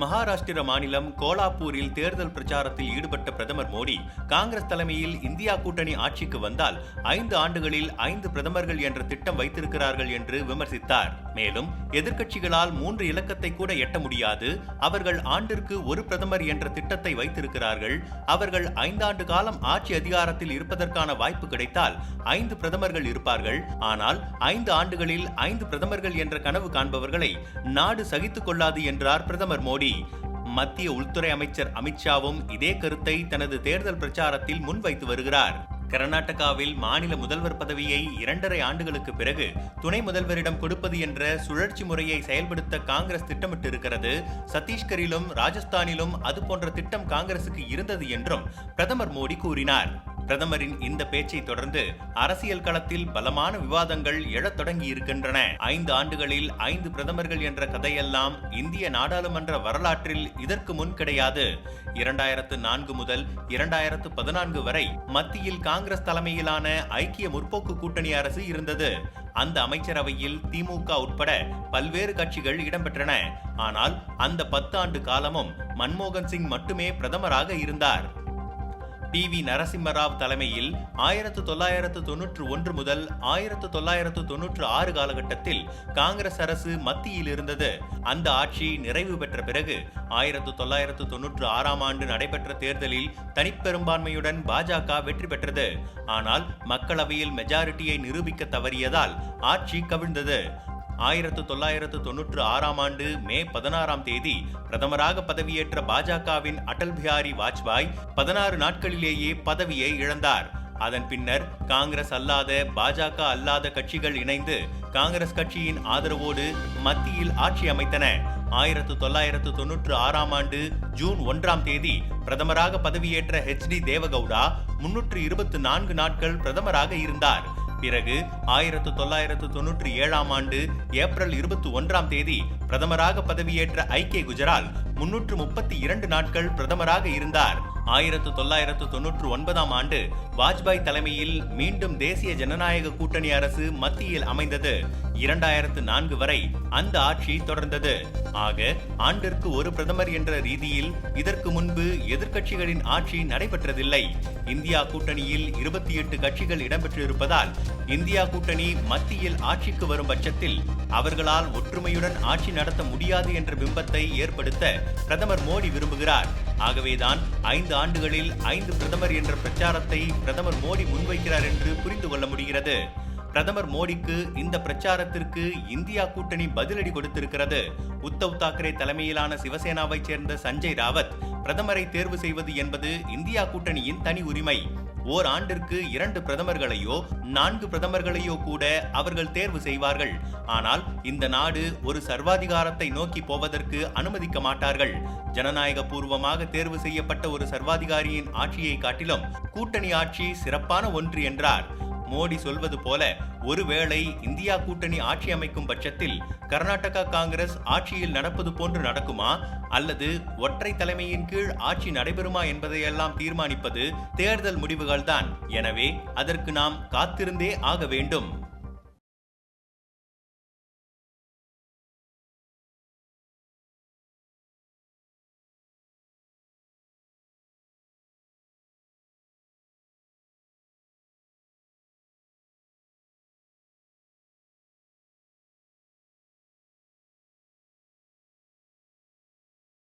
மகாராஷ்டிர மாநிலம் கோலாப்பூரில் தேர்தல் பிரச்சாரத்தில் ஈடுபட்ட பிரதமர் மோடி காங்கிரஸ் தலைமையில் இந்தியா கூட்டணி ஆட்சிக்கு வந்தால் ஐந்து ஆண்டுகளில் ஐந்து பிரதமர்கள் என்ற திட்டம் வைத்திருக்கிறார்கள் என்று விமர்சித்தார். மேலும் எதிர்க்கட்சிகளால் மூன்று இலக்கத்தை கூட எட்ட முடியாது. அவர்கள் ஆண்டிற்கு ஒரு பிரதமர் என்ற திட்டத்தை வைத்திருக்கிறார்கள். அவர்கள் ஐந்தாண்டு காலம் ஆட்சி அதிகாரத்தில் இருப்பதற்கான வாய்ப்பு கிடைத்தால் ஐந்து பிரதமர்கள் இருப்பார்கள். ஆனால் ஐந்து ஆண்டுகளில் ஐந்து பிரதமர்கள் என்ற கனவு காண்பவர்களை நாடு சகித்துக் கொள்ளாது என்றார் பிரதமர் மோடி. மத்திய உள்துறை அமைச்சர் அமித்ஷாவும் இதே கருத்தை தனது தேர்தல் பிரச்சாரத்தில் முன்வைத்து வருகிறார். கர்நாடகாவில் மாநில முதல்வர் பதவியை இரண்டரை ஆண்டுகளுக்கு பிறகு துணை முதல்வரிடம் கொடுப்பது என்ற சுழற்சி முறையை செயல்படுத்த காங்கிரஸ் திட்டமிட்டிருக்கிறது. சத்தீஸ்கரிலும் ராஜஸ்தானிலும் அது போன்ற திட்டம் காங்கிரசுக்கு இருந்தது என்றும் பிரதமர் மோடி கூறினார். பிரதமரின் இந்த பேச்சை தொடர்ந்து அரசியல் களத்தில் பலமான விவாதங்கள் எழத் தொடங்கி இருக்கின்றன ஐந்து ஆண்டுகளில் ஐந்து பிரதமர்கள் என்ற கதையெல்லாம் இந்திய நாடாளுமன்ற வரலாற்றில் இதற்கு முன் கிடையாது. இரண்டாயிரத்து நான்கு முதல் இரண்டாயிரத்து பதினான்கு வரை மத்தியில் காங்கிரஸ் தலைமையிலான ஐக்கிய முற்போக்கு கூட்டணி அரசு இருந்தது. அந்த அமைச்சரவையில் திமுக உட்பட பல்வேறு கட்சிகள் இடம்பெற்றன. ஆனால் அந்த பத்து ஆண்டு காலமும் மன்மோகன் சிங் மட்டுமே பிரதமராக இருந்தார். பி வி நரசிம்மராவ் தலைமையில் ஆயிரத்து தொள்ளாயிரத்து தொன்னூற்று ஒன்று முதல் ஆயிரத்து தொள்ளாயிரத்து தொன்னூற்று ஆறு காலகட்டத்தில் காங்கிரஸ் அரசு மத்தியில் இருந்தது. அந்த ஆட்சி நிறைவு பெற்ற பிறகு ஆயிரத்து தொள்ளாயிரத்து தொன்னூற்று ஆறாம் ஆண்டு நடைபெற்ற தேர்தலில் தனிப்பெரும்பான்மையுடன் பாஜக வெற்றி பெற்றது. ஆனால் மக்களவையில் மெஜாரிட்டியை நிரூபிக்க தவறியதால் ஆட்சி கவிழ்ந்தது. ஆயிரத்து தொள்ளாயிரத்து தொன்னூற்று ஆறாம் ஆண்டு மே பதினாறாம் தேதி பிரதமராக பதவியேற்ற பாஜகவின் அடல் பிஹாரி வாஜ்பாய் பதினாறு நாட்களிலேயே பதவியை இழந்தார். அதன் பின்னர் காங்கிரஸ் அல்லாத பாஜக அல்லாத கட்சிகள் இணைந்து காங்கிரஸ் கட்சியின் ஆதரவோடு மத்தியில் ஆட்சி அமைத்தன. ஆயிரத்து தொள்ளாயிரத்து தொன்னூற்று ஆறாம் ஆண்டு ஜூன் ஒன்றாம் தேதி பிரதமராக பதவியேற்ற ஹெச் டி தேவகவுடா முன்னூற்று இருபத்து நான்கு நாட்கள் பிரதமராக இருந்தார். பிறகு ஆயிரத்து தொள்ளாயிரத்து தொன்னூற்றி ஏழாம் ஆண்டு ஏப்ரல் இருபத்தி ஒன்றாம் தேதி பிரதமராக பதவியேற்ற ஐக்கிய குஜரால் முன்னூற்று முப்பத்தி இரண்டு நாட்கள் பிரதமராக இருந்தார். ஆயிரத்து தொள்ளாயிரத்து தொன்னூற்று ஒன்பதாம் ஆண்டு வாஜ்பாய் தலைமையில் மீண்டும் தேசிய ஜனநாயக கூட்டணி அரசு மத்தியில் அமைந்தது. இரண்டாயிரத்து நான்கு வரை அந்த ஆட்சி தொடர்ந்தது. ஆக ஆண்டிற்கு ஒரு பிரதமர் என்ற ரீதியில் இதற்கு முன்பு எதிர்க்கட்சிகளின் ஆட்சி நடைபெற்றதில்லை. இந்தியா கூட்டணியில் இருபத்தி எட்டு கட்சிகள் இடம்பெற்றிருப்பதால் இந்தியா கூட்டணி மத்தியில் ஆட்சிக்கு வரும் பட்சத்தில் அவர்களால் ஒற்றுமையுடன் ஆட்சி நடத்த முடியாது என்ற பிம்பத்தை ஏற்படுத்த பிரதமர் மோடி விரும்புகிறார். ஆகவேதான் ஐந்து ஆண்டுகளில் ஐந்து பிரதமர் என்ற பிரச்சாரத்தை பிரதமர் மோடி முன்வைக்கிறார் என்று புரிந்து கொள்ள முடிகிறது. பிரதமர் மோடிக்கு இந்த பிரச்சாரத்திற்கு இந்தியா கூட்டணி பதிலடி கொடுத்திருக்கிறது. உத்தவ் தாக்கரே தலைமையிலான சிவசேனாவைச் சேர்ந்த சஞ்சய் ராவத் பிரதமரை தேர்வு செய்வது என்பது இந்தியா கூட்டணியின் தனி உரிமை. ஓர் ஆண்டிற்கு இரண்டு பிரதமர்களையோ நான்கு பிரதமர்களையோ கூட அவர்கள் தேர்வு செய்வார்கள். ஆனால் இந்த நாடு ஒரு சர்வாதிகாரத்தை நோக்கி போவதற்கு அனுமதிக்க மாட்டார்கள். ஜனநாயக பூர்வமாக தேர்வு செய்யப்பட்ட ஒரு சர்வாதிகாரியின் ஆட்சியை காட்டிலும் கூட்டணி ஆட்சி சிறப்பான ஒன்று என்றார். மோடி சொல்வது போல ஒருவேளை இந்தியா கூட்டணி ஆட்சி அமைக்கும் பட்சத்தில் கர்நாடகா காங்கிரஸ் ஆட்சியில் நடப்பது போன்று நடக்குமா? அல்லது ஒற்றை தலைமையின் கீழ் ஆட்சி நடைபெறுமா என்பதையெல்லாம் தீர்மானிப்பது தேர்தல் முடிவுகள்தான். எனவே அதற்கு நாம் காத்திருந்தே ஆக வேண்டும்.